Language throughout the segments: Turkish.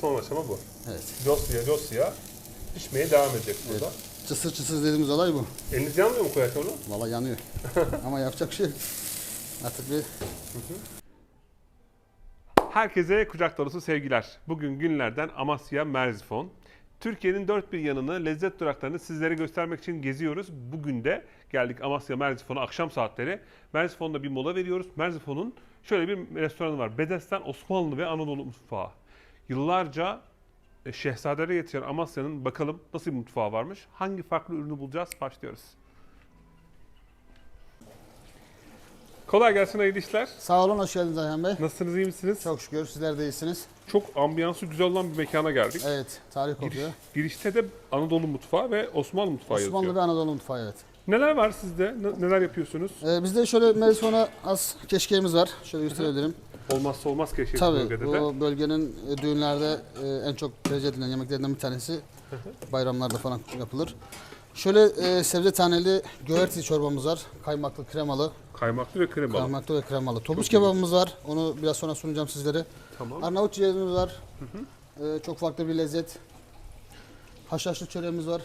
Son aşama bu. Evet. Dosya dosya pişmeye devam edecek burada. Cısır cısır dediğimiz olay bu. Eliniz yanmıyor mu koyarken onu? Valla yanıyor. Ama yapacak şey yok. Artık bir Herkese kucak dolusu sevgiler. Bugün günlerden Amasya Merzifon. Türkiye'nin dört bir yanını, lezzet duraklarını sizlere göstermek için geziyoruz. Bugün de geldik Amasya Merzifon'a akşam saatleri. Merzifon'da bir mola veriyoruz. Merzifon'un şöyle bir restoranı var. Bedesten Osmanlı ve Anadolu mutfağı. Yıllarca e, şehzadelere yetişen Amasya'nın bakalım nasıl bir mutfağı varmış. Hangi farklı ürünü bulacağız? Başlıyoruz. Kolay gelsin hayırlı işler. sağ olun, hoş geldiniz Ayhan Bey. Nasılsınız, iyi misiniz? Çok şükür sizler de iyisiniz. Çok ambiyansı güzel olan bir mekana geldik. Evet, tarih Giriş, kokuyor. girişte de Anadolu mutfağı ve Osmanlı mutfağı Osmanlı yazıyor. ve Anadolu mutfağı evet. Neler var sizde? Ne- neler yapıyorsunuz? Ee, bizde şöyle Merison'a az keşkeğimiz var. Şöyle gösterebilirim. Olmazsa olmaz keşke Tabii bölgede de. bu bölgenin e, düğünlerde e, en çok tercih edilen yemeklerinden bir tanesi. Bayramlarda falan yapılır. Şöyle e, sebze taneli göğerti çorbamız var. Kaymaklı, kremalı. Kaymaklı ve kremalı. Kaymaklı ve kremalı. Topuz kebabımız var. Onu biraz sonra sunacağım sizlere. Tamam. Arnavut ciğerimiz var. Ee, çok farklı bir lezzet. Haşhaşlı çöreğimiz var.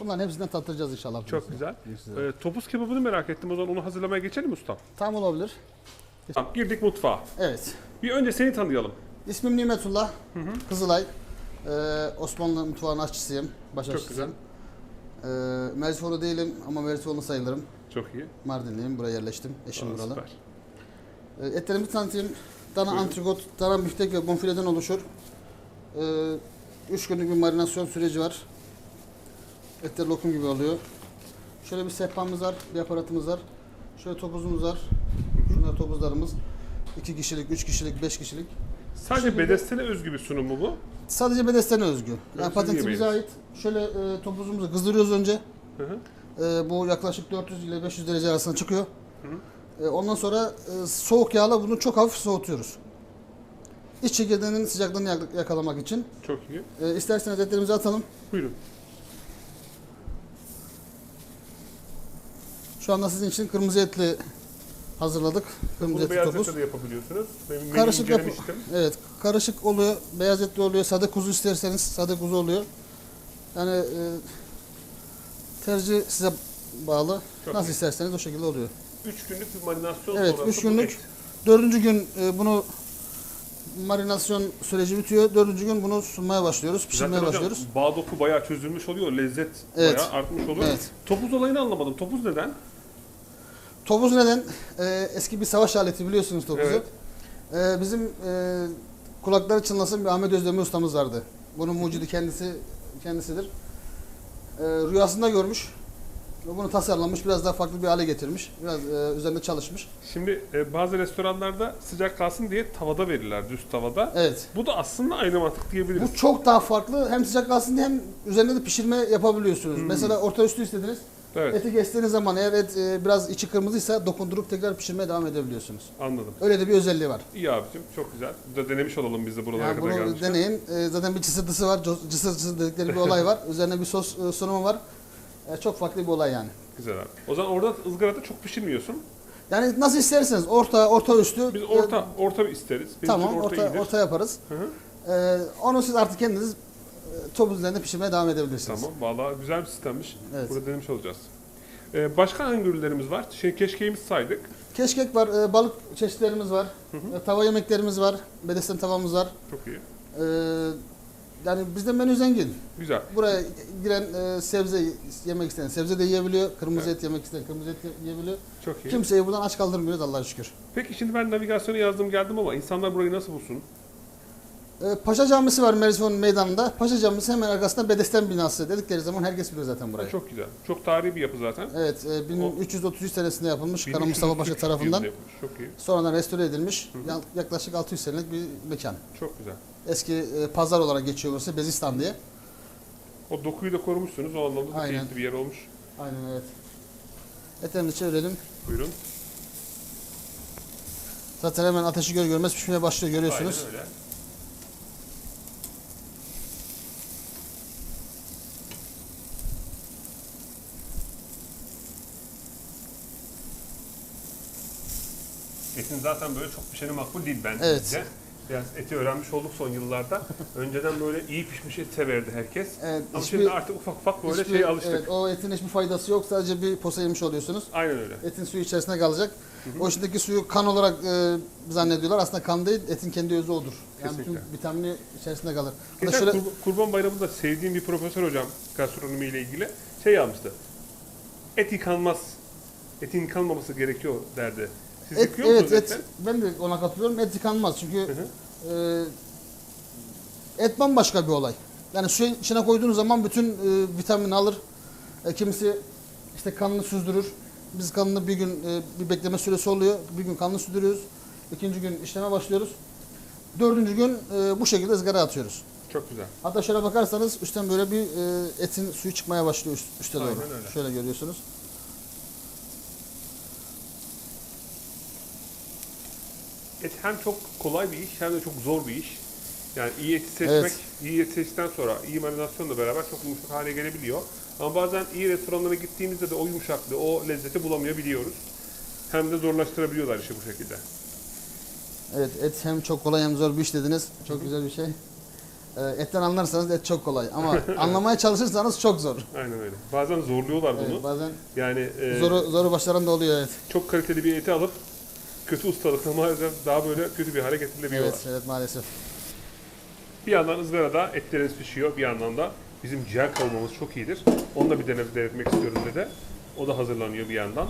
Bunların hepsinden tattıracağız inşallah. Çok güzel. Ee, topuz kebabını merak ettim. O zaman onu hazırlamaya geçelim mi ustam? Tam olabilir. Tamam, girdik mutfağa. Evet. Bir önce seni tanıyalım. İsmim Nimetullah. Kızılay. Ee, Osmanlı mutfağının aşçısıyım. Baş Çok aşçısıyım. Ee, Merzifonlu değilim ama Merzifonlu sayılırım. Çok iyi. Mardinliyim. Buraya yerleştim. Eşim Aa, buralı. süper. Ee, etlerimi tanıtayım. Dana Buyurun. antrikot, dana biftek ve bonfileden oluşur. Ee, üç günlük bir marinasyon süreci var. Etler lokum gibi oluyor. Şöyle bir sehpamız var, bir aparatımız var. Şöyle topuzumuz var. Şunlar topuzlarımız. 2 kişilik, 3 kişilik, 5 kişilik. Sadece Şekilde- bedestene özgü bir sunum mu bu? Sadece bedestene özgü. Yani Özgü patenti bize yemeğiniz. ait. Şöyle e, topuzumuzu kızdırıyoruz önce. Hı hı. E, bu yaklaşık 400 ile 500 derece arasında çıkıyor. E, ondan sonra e, soğuk yağla bunu çok hafif soğutuyoruz. İç çekirdeğinin sıcaklığını yak- yakalamak için. Çok iyi. E, isterseniz etlerimizi atalım. Buyurun. Şu anda sizin için kırmızı etli hazırladık. Bunu beyaz topuz. de yapabiliyorsunuz. Ben menüyü Karışık yap. Evet, karışık oluyor. Beyaz etli oluyor. Sade kuzu isterseniz sade kuzu oluyor. Yani e, tercih size bağlı. Çok Nasıl iyi. isterseniz o şekilde oluyor. 3 günlük bir marinasyon Evet, sonrası 3 bu günlük. et. Dördüncü gün e, bunu marinasyon süreci bitiyor. Dördüncü gün bunu sunmaya başlıyoruz, pişirmeye Zaten hocam başlıyoruz. bağ doku bayağı çözülmüş oluyor. Lezzet Evet. bayağı artmış oluyor. Evet. Topuz olayını anlamadım. Topuz neden? Topuz neden? E, eski bir savaş aleti biliyorsunuz topuzu. Evet. E, bizim e, kulakları çınlasın bir Ahmet Özdemir ustamız vardı. Bunun mucidi kendisi kendisidir. E, rüyasında görmüş. Ve Bunu tasarlamış, biraz daha farklı bir hale getirmiş. Biraz e, üzerinde çalışmış. Şimdi e, bazı restoranlarda sıcak kalsın diye tavada verirler, düz tavada. Evet. Bu da aslında aynı mantık diyebiliriz. Bu çok daha farklı. Hem sıcak kalsın diye hem üzerinde de pişirme yapabiliyorsunuz. Hmm. Mesela orta üstü istediniz. Evet, Eti kestiğiniz zaman eğer et e, biraz içi kırmızıysa dokundurup tekrar pişirmeye devam edebiliyorsunuz. anladım. Öyle de bir özelliği var. İyi abicim, çok güzel. Bir de denemiş olalım biz de buralara Yani kadar bunu gelmişken. deneyin. E, zaten bir cısırtısı var. co- Cısır cısır dedikleri bir olay var. Üzerine bir sos e, sunumu var. E, çok farklı bir olay yani. Güzel abi. O zaman orada ızgarada çok pişirmiyorsun. Yani nasıl isterseniz orta orta üstü. Biz e, orta orta isteriz. Benim tamam orta iyidir. orta, yaparız. Hı hı. E, onu siz artık kendiniz topuz üzerinde pişirmeye devam edebilirsiniz. Tamam, vallahi güzel bir sistemmiş. Evet. Burada denemiş olacağız. Ee, başka hangi ürünlerimiz var? Şey keşkeğimizi saydık. Keşkek var, e, balık çeşitlerimiz var, e, tava yemeklerimiz var, bedesten tavamız var. Çok iyi. E, yani bizde menü zengin. Güzel. Buraya giren e, sebze yemek isteyen sebze de yiyebiliyor, kırmızı et yemek isteyen kırmızı et yiyebiliyor. Çok iyi. Kimseyi buradan aç kaldırmıyoruz Allah'a şükür. Peki şimdi ben navigasyonu yazdım geldim ama insanlar burayı nasıl bulsun? E, Paşa Camisi var Merzifon meydanında. Paşa Camisi hemen arkasında bedesten binası dedikleri zaman herkes biliyor zaten burayı. Çok güzel. Çok tarihi bir yapı zaten. Evet, e, 1333 senesinde yapılmış Kara 1333 Mustafa Paşa tarafından. yapılmış. Çok iyi. Sonradan restore edilmiş. Ya- Yaklaşık 600 senelik bir mekan. Çok güzel. Eski e, pazar olarak geçiyor burası Bezistan diye. O dokuyu da korumuşsunuz. O anlamda da Aynen. keyifli bir yer olmuş. Aynen evet. Etlerini çevirelim. Buyurun. Zaten hemen ateşi gör görmez pişmeye başlıyor görüyorsunuz. Aynen öyle. Etin zaten böyle çok pişeni makbul değil bence. Evet. Biraz eti öğrenmiş olduk son yıllarda. Önceden böyle iyi pişmiş et severdi herkes. Evet, Ama hiçbir- şimdi artık ufak ufak böyle hiçbir- şeye alıştık. Evet, o etin hiçbir faydası yok. Sadece bir posa yemiş oluyorsunuz. Aynen öyle. Etin suyu içerisinde kalacak. O içindeki suyu kan olarak e, zannediyorlar. Aslında kan değil, etin kendi özü odur. Yani bütün Kesinlikle. vitamini içerisinde kalır. Hatta Geçen şöyle, Kur- Kurban Bayramı'nda sevdiğim bir profesör hocam gastronomi ile ilgili şey almıştı. Et yıkanmaz. Etin yıkanmaması gerekiyor derdi. Et, yıkıyor evet, et, ben de ona katılıyorum. Et yıkanmaz çünkü Hı hı. e, et bambaşka bir olay. Yani suyun içine koyduğunuz zaman bütün e, vitamini alır. E, kimisi işte kanını süzdürür. Biz kanını bir gün e, bir bekleme süresi oluyor. Bir gün kanını süzdürüyoruz. İkinci gün işleme başlıyoruz. Dördüncü gün e, bu şekilde ızgara atıyoruz. Çok güzel. Hatta şöyle bakarsanız üstten böyle bir e, etin suyu çıkmaya başlıyor üst, üste doğru. Aynen öyle. Şöyle görüyorsunuz. Et hem çok kolay bir iş hem de çok zor bir iş. Yani iyi eti seçmek, Evet. iyi eti seçtikten sonra iyi marinasyonla beraber çok yumuşak hale gelebiliyor. Ama bazen iyi restoranlara gittiğimizde de o yumuşaklığı, o lezzeti bulamayabiliyoruz. Hem de zorlaştırabiliyorlar işi bu şekilde. Evet et hem çok kolay hem zor bir iş dediniz. Çok güzel bir şey. E, etten anlarsanız et çok kolay ama anlamaya çalışırsanız çok zor. Aynen öyle. Bazen zorluyorlar bunu. Evet, bazen Yani e, zoru, zoru başlaran da oluyor evet. çok kaliteli bir eti alıp kötü ustalıkla maalesef daha böyle kötü bir hale getirilebiliyorlar. Evet, evet maalesef. Bir yandan ızgarada etleriniz pişiyor, bir yandan da bizim ciğer kavurmamız çok iyidir. Onu da bir deneyip denetmek istiyorum dede. O da hazırlanıyor bir yandan.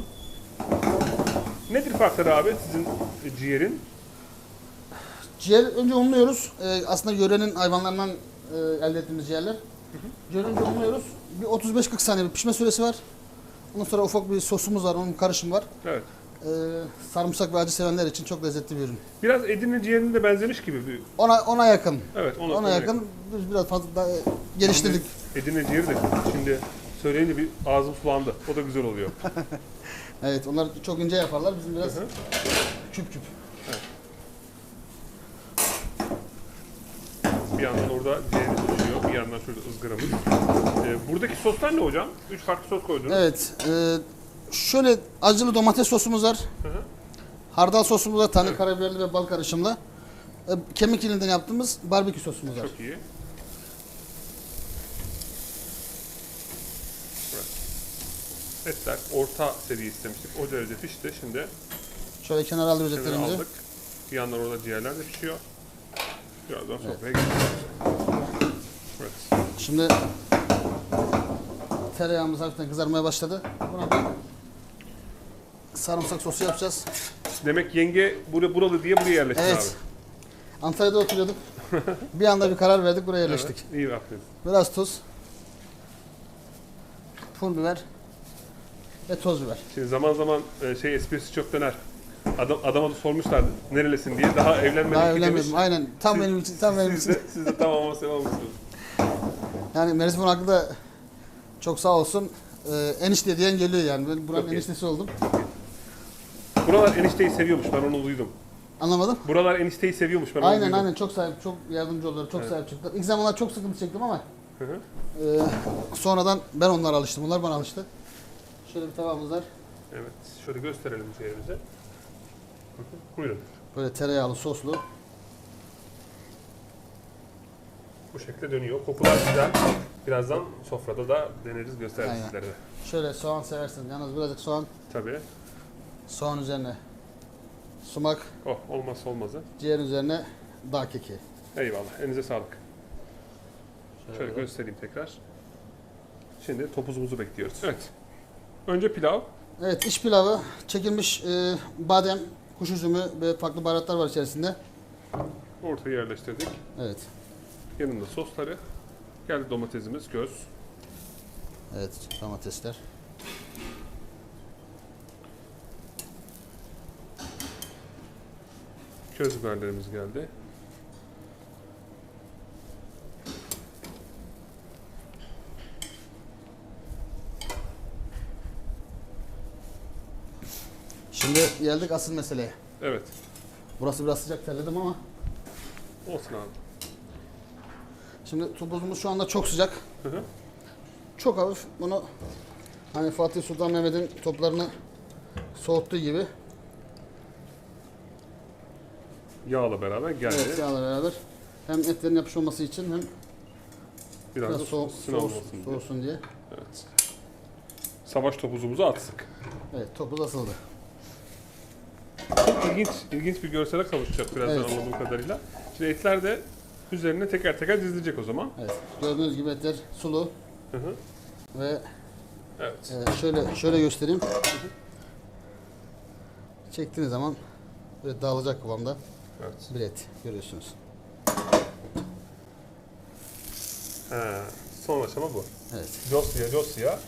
Nedir farkları abi sizin ciğerin? Ciğer önce unluyoruz. Ee, aslında yörenin hayvanlarından e, elde ettiğimiz ciğerler. Ciğer önce unluyoruz. Bir 35-40 saniye bir pişme süresi var. Ondan sonra ufak bir sosumuz var, onun karışımı var. Evet. Ee, sarımsak ve acı sevenler için çok lezzetli bir ürün. Biraz Edirne ciğerine de benzemiş gibi. Bir, Ona ona yakın. evet ona, Ona yakın. Biz biraz fazla daha e, geliştirdik. Edirne ciğeri de şimdi söyleyince bir ağzım sulandı. O da güzel oluyor. Evet, onlar çok ince yaparlar. Bizim biraz Hı hı. küp küp. Bir yandan orada ciğerimiz pişiyor, bir yandan şöyle ızgaramız. Ee, buradaki soslar ne hocam? Üç farklı sos koydunuz. Evet. e, şöyle acılı domates sosumuz var. Hı hı. Hardal sosumuz var. Tane karabiberli ve bal karışımlı. E, kemik ilinden yaptığımız barbekü sosumuz var. Çok iyi. Evet. Etler orta seviye istemiştik. O derece pişti. Şimdi Şöyle kenara alıyoruz etlerimizi. aldık. Bir yandan orada ciğerler de pişiyor. Birazdan sofraya geçeceğiz. Evet. Şimdi tereyağımız hafiften kızarmaya başladı. Buna sarımsak sosu yapacağız. Demek yenge bura- buralı diye buraya yerleşti Evet. Antalya'da oturuyorduk. bir anda bir karar verdik buraya yerleştik. Evet, iyi aferin. Biraz tuz. Pul biber. Ve toz biber. Şimdi zaman zaman e, şey esprisi çok döner. Adam, adama da sormuşlar nerelisin diye. Daha evlenmedik Daha ki demiş. evlenmedim. Aynen. Tam benim için. Tam benim Siz için. de, siz de tamam sevmemişsiniz. Yani Merizbon hakkında çok sağ olsun. Ee, enişte diyen geliyor yani. Ben buranın Çok iyi. eniştesi oldum. Buralar enişteyi seviyormuş ben onu duydum. Anlamadım. Buralar enişteyi seviyormuş ben onu Aynen duydum. aynen çok sahip, çok yardımcı oldular, çok sahip çıktılar. İlk zamanlar çok sıkıntı çektim ama Hı hı. e, sonradan ben onlara alıştım, onlar bana alıştı. Şöyle bir tabağımız var. Evet şöyle gösterelim hı. Buyurun. Böyle tereyağlı, soslu. Bu şekilde dönüyor. Kokular güzel. Birazdan sofrada da deneriz gösteririz Aynen. sizlere de. Şöyle soğan seversiniz. Yalnız birazcık soğan, Tabii. Soğan üzerine sumak, Oh olmazsa olmazı. ciğer üzerine dağ keki. Eyvallah. Elinize sağlık. Şöyle göstereyim tekrar. Şimdi topuzumuzu bekliyoruz. Evet. Önce pilav. Evet, iç pilavı, çekilmiş e, badem, kuş üzümü ve farklı baharatlar var içerisinde. Ortaya yerleştirdik. Evet, Yanında sosları. Geldi domatesimiz, göz. evet domatesler. Köz biberlerimiz geldi. Şimdi geldik asıl meseleye. Evet. Burası biraz sıcak terledim ama Olsun abi. şimdi topuzumuz şu anda çok sıcak. Hı hı. Çok hafif bunu hani Fatih Sultan Mehmet'in toplarını soğuttuğu gibi Yağla beraber geldi. Evet yağla beraber. Hem etlerin yapışmaması için hem Biraz, biraz da soğuk, soğusun, olsun diye. soğusun diye. Evet. Savaş topuzumuzu attık. Evet topuz asıldı. İlginç, ilginç bir görsele kavuşacak birazdan Evet. anladığım kadarıyla. Şimdi etler de üzerine teker teker dizilecek o zaman. Evet. Gördüğünüz gibi etler sulu Hı hı. ve Evet. e, şöyle şöyle göstereyim. Çektiğiniz zaman böyle dağılacak kıvamda evet. bir et görüyorsunuz. Ha, son aşama bu. Evet. Dosya dosya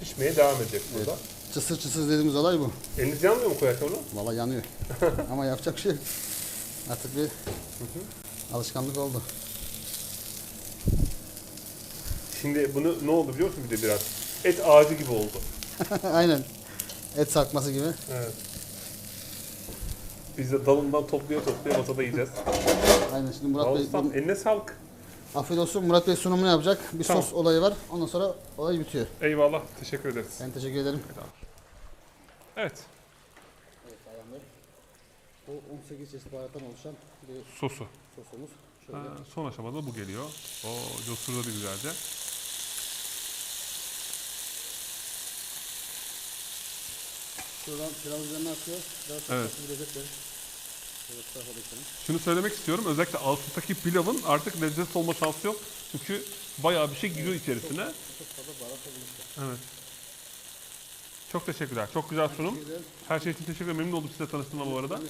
pişmeye devam edecek burada. Evet. Çısır çısır dediğimiz olay bu. Eliniz yanmıyor mu koyarken onu? Vallahi yanıyor. Ama yapacak şey yok. Artık bir alışkanlık oldu. Şimdi bunu ne oldu biliyor musun bir de biraz? Et ağacı gibi oldu. Aynen. Et sarkması gibi. Evet. Biz de dalından toplaya toplaya masada yiyeceğiz. Aynen şimdi Murat Bey Ustam eline sağlık. afiyet olsun. Murat Bey sunumunu yapacak. Bir Tamam. sos olayı var. Ondan sonra olay bitiyor. Eyvallah. Teşekkür ederiz. Ben teşekkür ederim. Evet. Bu 18 çeşit baharattan oluşan bir Sosu. sosumuz. Şöyle. Ha, son aşamada bu geliyor. Oo, cosurladı güzelce. Şuradan pilav üzerine atıyor. Daha sonra Evet. bir lezzet verir. Şöyle bu tarafa da içelim. Şunu söylemek istiyorum. Özellikle altındaki pilavın artık lezzet olma şansı yok. Çünkü bayağı bir şey giriyor içerisine. Evet. Çok teşekkürler. Çok güzel sunum. Her şey için teşekkür ederim. Memnun oldum size tanıştığıma bu arada.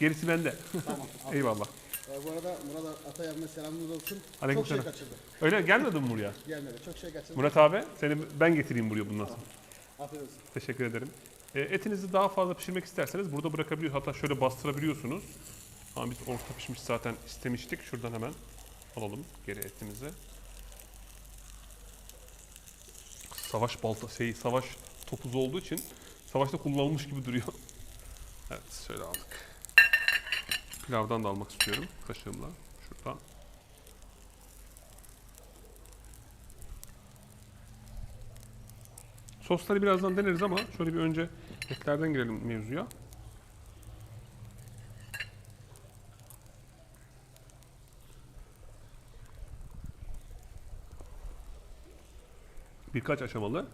Gerisi bende. Tamam. Eyvallah. Ee, bu arada Murat Atayar'ın selamınız olsun. Aleyküm çok şey selam. kaçırdı. Öyle gelmedin mi buraya? Gelmedi. Çok şey kaçırdı. Murat abi seni ben getireyim buraya bundan sonra. Afiyet olsun. Teşekkür ederim. E, etinizi daha fazla pişirmek isterseniz burada bırakabiliyorsunuz. Hatta şöyle bastırabiliyorsunuz. Ama biz orta pişmiş zaten istemiştik. Şuradan hemen alalım geri etimizi. Savaş balta şey savaş topuzu olduğu için savaşta kullanılmış gibi duruyor. evet şöyle aldık. Pilavdan da almak istiyorum kaşığımla. Şuradan. Sosları birazdan deneriz ama şöyle bir önce etlerden girelim mevzuya. Birkaç aşamalı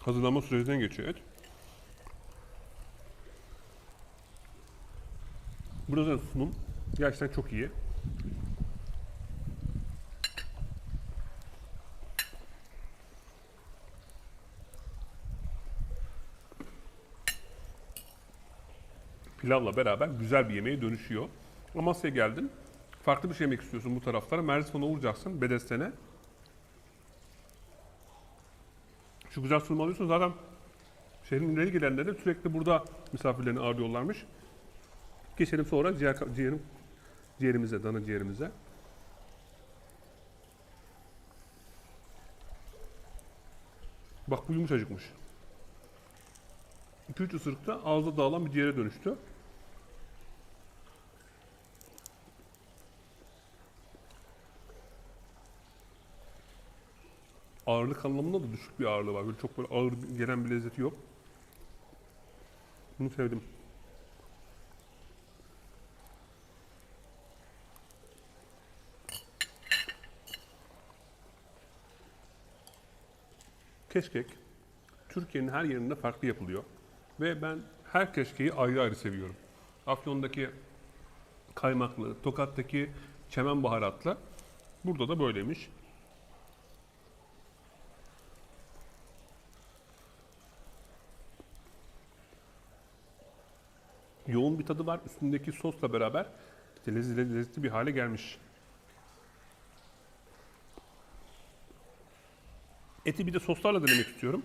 hazırlanma sürecinden geçiyor et. Burada sunum gerçekten çok iyi. Pilavla beraber güzel bir yemeğe dönüşüyor. Amasya'ya geldin. Farklı bir şey yemek istiyorsun bu taraflara. Merzifon'a uğrayacaksın Bedesten'e. Şu güzel sunumu alıyorsun zaten şehrin ileri gelenleri de sürekli burada misafirlerini ağırlıyorlarmış. Geçelim sonra ciğer, ciğerim, ciğerimize, dana ciğerimize. Bak bu yumuşacıkmış. 2-3 ısırıkta ağızda dağılan bir ciğere dönüştü. Ağırlık anlamında da düşük bir ağırlığı var. Böyle çok böyle ağır gelen bir lezzeti yok. Bunu sevdim. Keşkek Türkiye'nin her yerinde farklı yapılıyor. Ve ben her keşkeyi ayrı ayrı seviyorum. Afyon'daki kaymaklı, Tokat'taki çemen baharatlı. Burada da böyleymiş. Yoğun bir tadı var. Üstündeki sosla beraber işte lezzetli, lezzetli bir hale gelmiş. Eti bir de soslarla denemek istiyorum.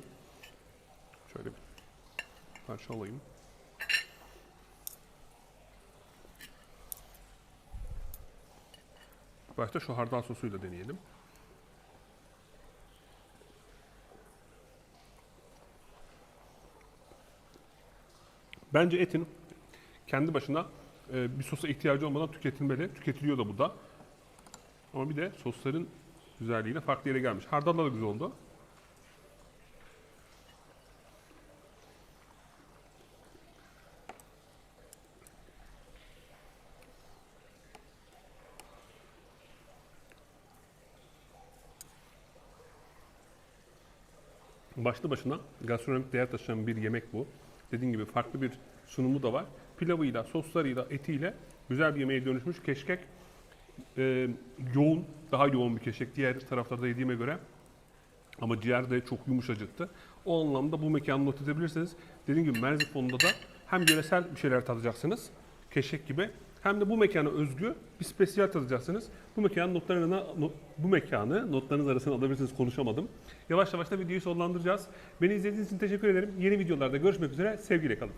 Şöyle bir parça alayım. Başta şu hardal sosuyla deneyelim. Bence etin kendi başına e, bir sosa ihtiyacı olmadan tüketilmeli. Tüketiliyor da bu da. Ama bir de sosların güzelliğine farklı yere gelmiş. Hardallar da güzel oldu. Başlı başına gastronomik değer taşıyan bir yemek bu. Dediğim gibi farklı bir sunumu da var. Pilavıyla, soslarıyla, etiyle güzel bir yemeğe dönüşmüş keşkek. Ee, yoğun, daha yoğun bir keşkek diğer taraflarda yediğime göre. Ama ciğer de çok yumuşacıktı. O anlamda bu mekanı not edebilirsiniz. Dediğim gibi Merzifon'da da hem yöresel bir şeyler tadacaksınız, keşkek gibi. Hem de bu mekana özgü bir spesiyel tadacaksınız. Bu mekanın notlarına, not- bu mekanı notlarınız arasına alabilirsiniz konuşamadım. Yavaş yavaş da videoyu sonlandıracağız. Beni izlediğiniz için teşekkür ederim. Yeni videolarda görüşmek üzere. Sevgiyle kalın.